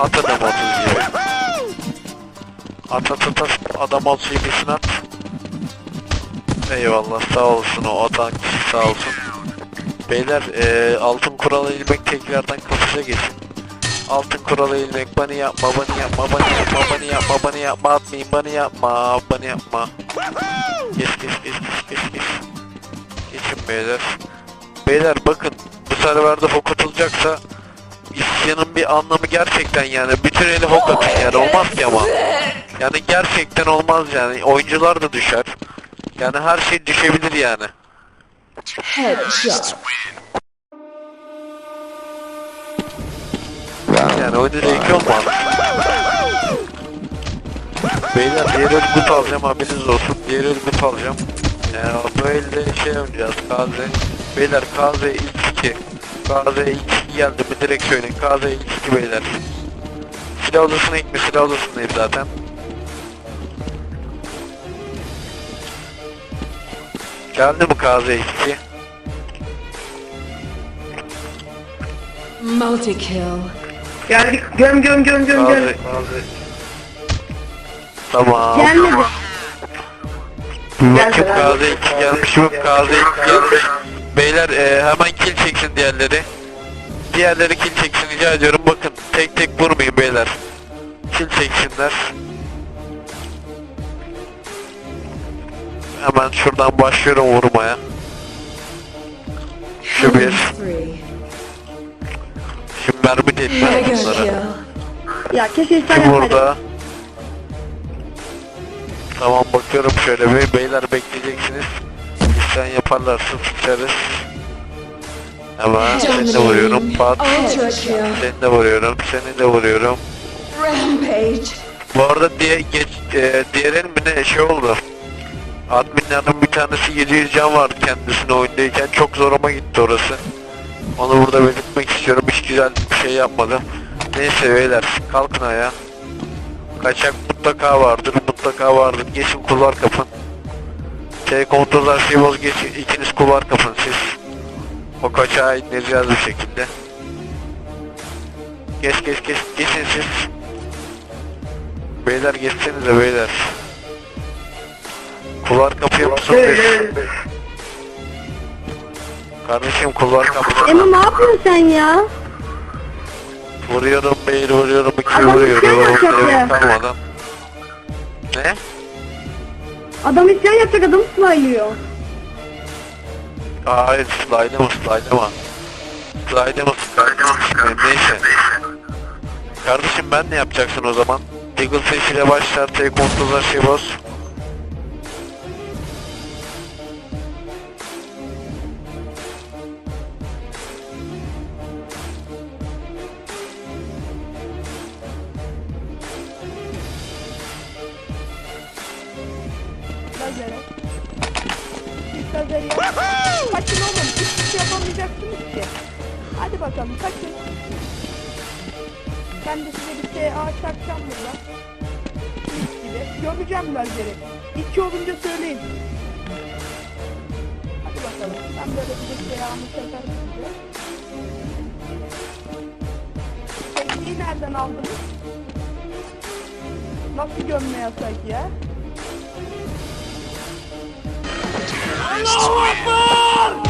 At adam 30 gibi. At at at at. Adam 30 gibisini at. Eyvallah sağ olsun o atan kişi sağ olsun. Beyler eee, altın kuralı ilmek tekrardan kafese geçin. Altın kuralı ilmek bana yapma bana yapma bana yapma bana yapma bana yapma atmayın bana yapma bana yapma. Geç geç geç geç geç geç. Geçin beyler. Beyler bakın bu serverde hok atılacaksa isyanın bir anlamı gerçekten yani bütün eli hok oh, atın yani olmaz ki ama. Yani gerçekten olmaz yani. Oyuncular da düşer. Yani her şey düşebilir yani. Headshot. Yani oyunu zevkli olmaz. Beyler diğer el gut alacağım haberiniz olsun. Diğer el gut alacağım. Yani bu elde şey oynayacağız. KZ. Beyler KZ 2. KZ-2 geldi mi direkt söyleyin. KZ-2 beyler. Silah odasına gitme. Silah odasındayım zaten. Geldi mi KZ-2? Multi kill. Geldik. Göm göm göm göm göm. KZ-2. Tamam. Gelmedi. Bakın KZ-2 gelmiş mi? KZ-2 gelmiş. Beyler e, hemen kill çeksin diğerleri. Diğerleri kill çeksin rica ediyorum. Bakın tek tek vurmayın beyler. Kill çeksinler. Hemen şuradan başlıyorum vurmaya. Şu bir. Şu mermi değil ben kill. Ya keşke yapmaydın. burada. Tamam bakıyorum şöyle bir beyler bekleyeceksiniz. İşten yaparlarsa sıçarız. Hemen seni de vuruyorum. Pat. Seni de vuruyorum. Seni de vuruyorum. Rampage. Bu arada diye geç e, diğerin mi ne şey oldu. Adminlerden bir tanesi 700 can vardı kendisine oyundayken çok zoruma gitti orası. Onu burada belirtmek istiyorum. Hiç güzel bir şey yapmadı. Neyse beyler kalkın ayağa. Kaçak mutlaka vardır, mutlaka vardır. Geçin kulvar kapın. T kontroller şey boz geç, ikiniz kulvar kapın siz. O kaçağı indireceğiz bir şekilde. Geç geç geç, geçin siz. Beyler geçsenize beyler. Kulvar kapıya mısın? Kardeşim kulvar kapısı. Emo ne yapıyorsun sen ya? Vuruyorum beyler vuruyorum iki Adam vuruyorum. Evet, ya. kalmadan. Ne? Adam isyan yapacak adam sılaylıyor. Hayır? Slide'e mı slide'e mı? Neyse. Kardeşim ben ne yapacaksın o zaman? Deagle Face ile başlar, T kontroller şey boz. Bakalım kaçın. Ben de size bir şey ağaç çakacağım burada. Mis gibi. Göreceğim lazeri. İki olunca söyleyin. Hadi bakalım. Ben böyle bir şey ağamı çakarım size. Nereden aldınız? Nasıl gömme yasak ya? Havuz var.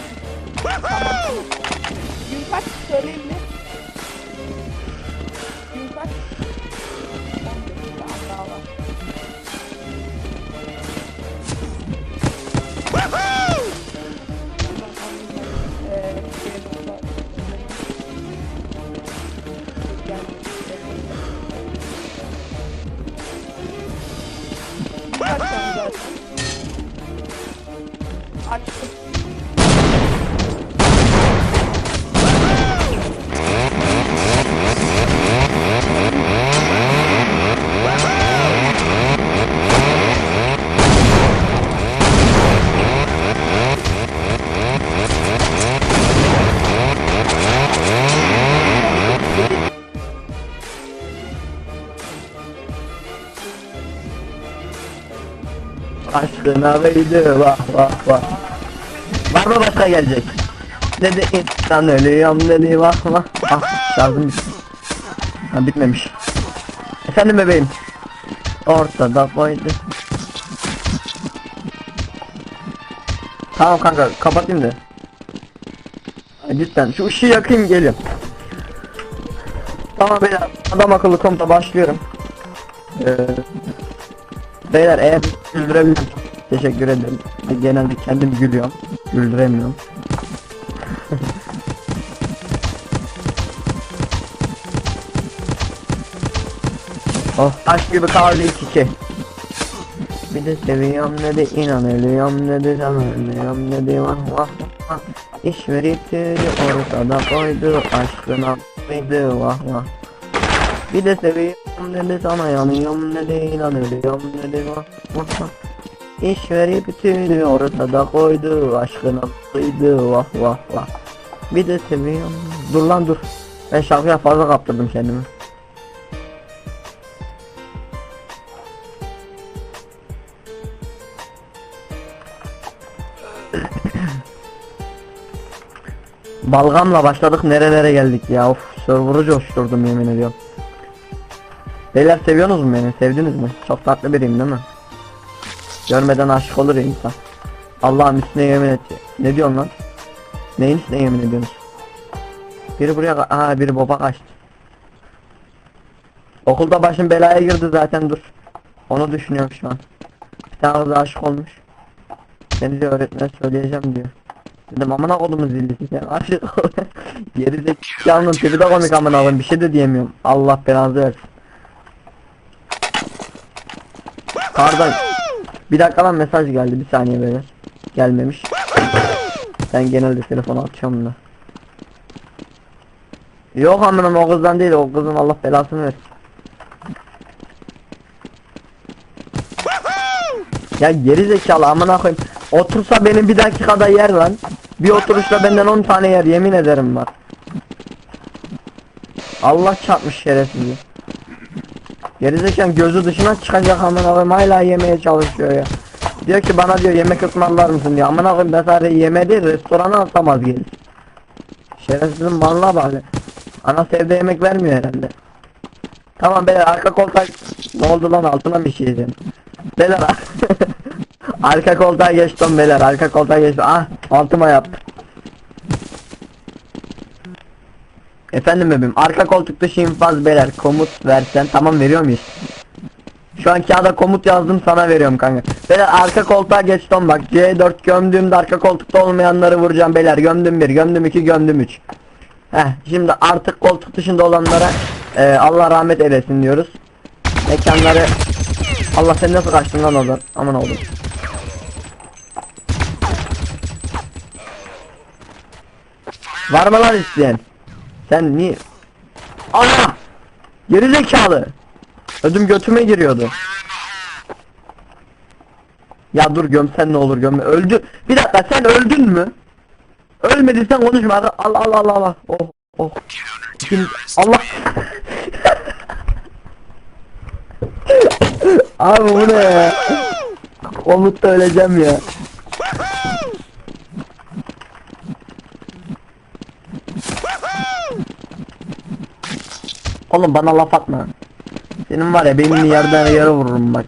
Aşkına beydi vah vah vah. Mı başka gelecek? Dedi insan ölüyorum dedi vah. Ah bitti. Ha bitmemiş. Efendim bebeğim. Ortada boydu. Tamam kanka kapatayım da. Cidden şu ışığı yakayım geliyorum. Tamam beyler adam akıllı komuta başlıyorum. Ee, beyler eğer güldürebilirim. Teşekkür ederim. Genelde kendim gülüyorum. Güldüremiyorum. oh taş gibi kaldı iç içe. Bir de seviyorum dedi inan ölüyorum dedi sana ölüyorum dedi vah vah vah İş verip de ortada koydu aşkına mıydı vah vah Bir de seviyorum dedi sana yanıyorum dedi inan ölüyorum dedi vah vah vah İş verip tüylü ortada koydu aşkına mıydı vah vah vah. Bir de seviyorum. Dur lan dur. Ben şarkıya fazla kaptırdım kendimi. Balgamla başladık nerelere geldik ya? Of server'ı coşturdum yemin ediyorum. Beyler seviyorsunuz mu beni? Sevdiniz mi? Çok tatlı biriyim değil mi? Görmeden aşık olur ya insan. Allah'ın üstüne yemin et Ne diyorsun lan? Neyin üstüne yemin ediyorsunuz? Biri buraya Aa biri baba kaçtı. Okulda başım belaya girdi zaten dur. Onu düşünüyorum şu an. Bir tane kız aşık olmuş. Beni diyor öğretmen söyleyeceğim diyor. Dedim amına kodumun zillisi sen. Aşık ol. Geri zekalının tipi de komik amına koyayım. Bir şey de diyemiyorum. Allah belanızı versin. Pardon Bir dakika lan mesaj geldi bir saniye beyler Gelmemiş Ben genelde telefonu açıyorum da Yok amınım o kızdan değil o kızın Allah belasını versin Ya geri zekalı amına koyayım. Otursa benim bir dakikada yer lan. Bir oturuşta benden 10 tane yer yemin ederim bak. Allah çarpmış şerefsizi. Gerizekalı gözü dışına çıkacak amına koyayım hala yemeye çalışıyor ya. Diyor ki bana diyor yemek ısmarlar mısın diyor. Amına koyayım ben sadece yeme restorana alsam az gelir. Şerefsizin manlığa bak. Ana evde yemek vermiyor herhalde. Tamam beyler arka koltuk ne oldu lan altına bir şey diyeceğim. Beyler arka koltuğa geçtim beyler arka koltuğa geçtim. Ah altıma yaptım. Efendim bebeğim arka koltuk dışı infaz beyler komut versen tamam veriyor muyuz? Şu an kağıda komut yazdım sana veriyorum kanka. Beyler arka koltuğa geçtim bak C4 gömdüğümde arka koltukta olmayanları vuracağım beyler gömdüm 1 gömdüm 2 gömdüm 3. Heh şimdi artık koltuk dışında olanlara e, Allah rahmet eylesin diyoruz. Mekanları Allah sen nasıl kaçtın lan oradan? Aman oğlum. Var mı lan isteyen? Sen niye? Ana! Geri zekalı. Ödüm götüme giriyordu. Ya dur gömsen ne olur gömme. Öldü. Bir dakika sen öldün mü? Ölmediysen konuşma. Al al al al. Oh oh. Şimdi Allah. Abi bu ne ya? Komutta öleceğim ya. Oğlum bana laf atma. Senin var ya beynini yerden yere vururum bak.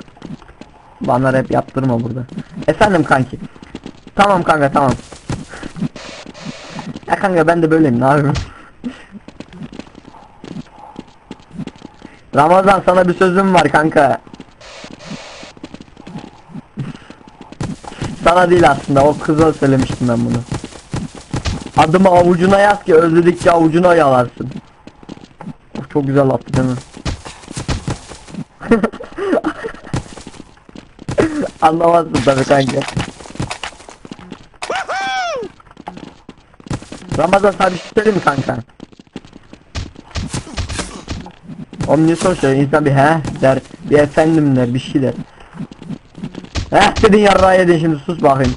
Bana rap yaptırma burada. Efendim kanki. Tamam kanka tamam. Ya kanka ben de böyleyim ne yapayım? Ramazan sana bir sözüm var kanka. Sana değil aslında o kıza söylemiştim ben bunu. Adımı avucuna yaz ki özledikçe avucuna yalarsın. Çok güzel attı değil mi? Anlamazsın tabii kanka. Ramazan sana bir şey söyleyeyim mi kanka? Oğlum niye sonuçta insan bir he der, bir efendim der, bir şey der. Heh dedin yarrağı yedin şimdi sus bakayım.